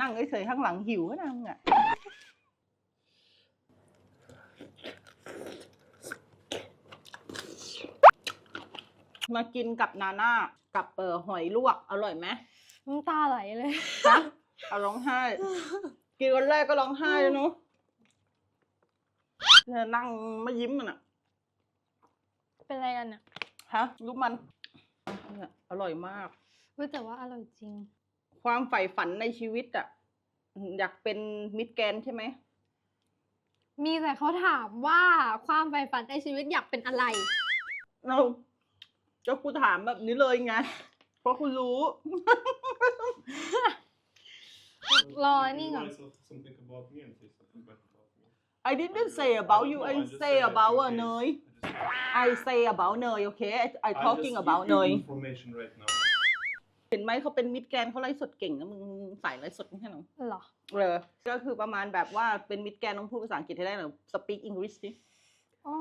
นั่งเฉยๆข้างหลังหิวนะมึงอะมากินกับนาน่ากับเอ่อหอยลวกอร่อยไหมน้ำตาไหลเลย ฮะเอาร้องไห้ กินวันแรกก็ร้องไห้แล้วเนาะเธอนั่งไม่ยิ้มมันอะเป็นไรกันอะฮะรู้มันเนี่ยอร่อยมาก เว้ยแต่ว่าอร่อยจริง ความใฝ่ฝันในชีวิตอะอยากเป็นมิดแกรนด์ใช่ไหม มีแต่เขาถามว่าความใฝ่ฝันในชีวิตอยากเป็นอะไร เราก็กูถามแบบนี้เลยไง เพราะคุณรู้ รอ You นี่ก่อน wanna say something about me and say something bad about me. I didn't say about you I No, just say that about you a gave- เนย I just- I say about เนย okay I, I I talking just about give เน you ย information right now. เห็นไหมเขาเป็นมิดแกรนด์เขาไลฟ์สดเก่งนะมึงสายไลฟ์สดไม่ใช่หรอเหรอเออก็คือประมาณแบบว่าเป็นมิดแกรนด์ต้องพูดภาษาอังกฤษให้ได้หน่อย speak English สิอ๋อ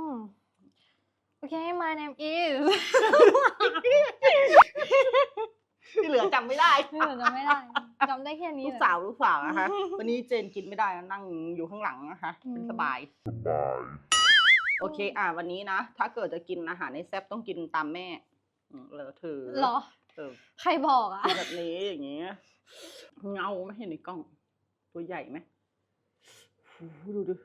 โอเค my name is ที่เหลือจำไม่ได้ไม่เหมือนจำไม่ได้จำได้แค่นี้ลูกแหละสาวลูกสาวนะคะวันนี้เจนกินไม่ได้นะนั่งอยู่ข้างหลังนะคะเป็นอืมสบายโอเค อะวันนี้นะ ถ้าเกิดจะกินอาหารในแซบต้องกินตามแม่อืมเลอถือเหรอ เออใครบอกอะกินแบบนี้อย่างเงี้ยเงาไม่เห็นในกล้อง ตัวใหญ่ไหมโอ้โหดูดิ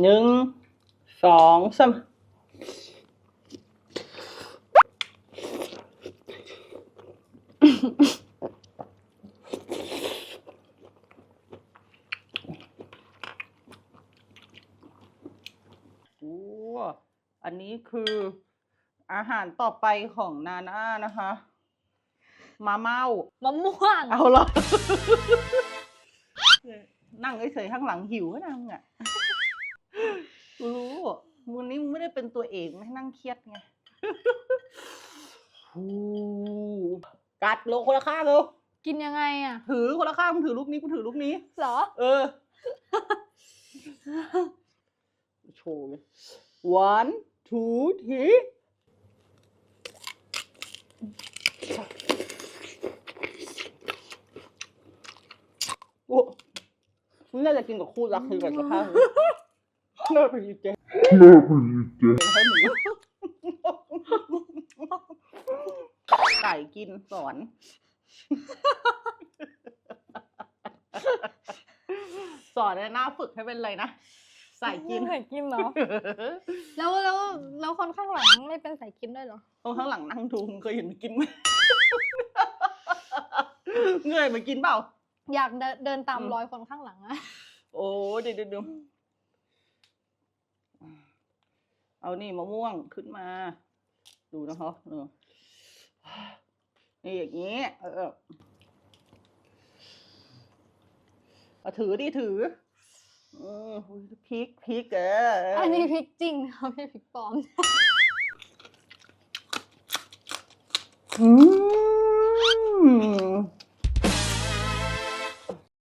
หนึ่งสองสาม โอ้อันนี้คืออาหารต่อไปของนาน่านะคะมาเมามะม่วง เอาเหรอ นั่งเฉยๆข้างหลังหิวนะมึงอะกูรู้วันนี้มึงไม่ได้เป็นตัวเอกไม่นั่งเครียดไงโอ้ กัดลงคนละข้างเร็วกินยังไงอะถือคนละข้างมึงถือลูกนี้กูถือลูกนี้ เหรอ เออ โชว์เลย one two three โอ้มึงน่าจะกินกับคู่รักคือกับสภาพเลิกไปดีเจเลิกไปดีเจให้หนู ไก่กินสอน สอนในหน้าฝึกให้เป็นอะไรนะใส่กินใส่กินเหรอแล้วแล้วแล้วคนข้างหลังไม่เป็นสายกินด้วยเหรอตรงข้างหลังนั่งดูมึงเคยเห็นมันกินไหมเงยมากินเปล่า อยากเดินเดินตามอืมรอยคนข้างหลังอะโอ้เดี๋ยวเดี๋ยวเดี๋ยวเอานี่มะม่วงขึ้นมา ดูนะคะเออ นี่อย่างนี้ เออเอาถือดิถืออืมพริกพริกเอออันนี้พริกจริงนะไม่พริกปลอม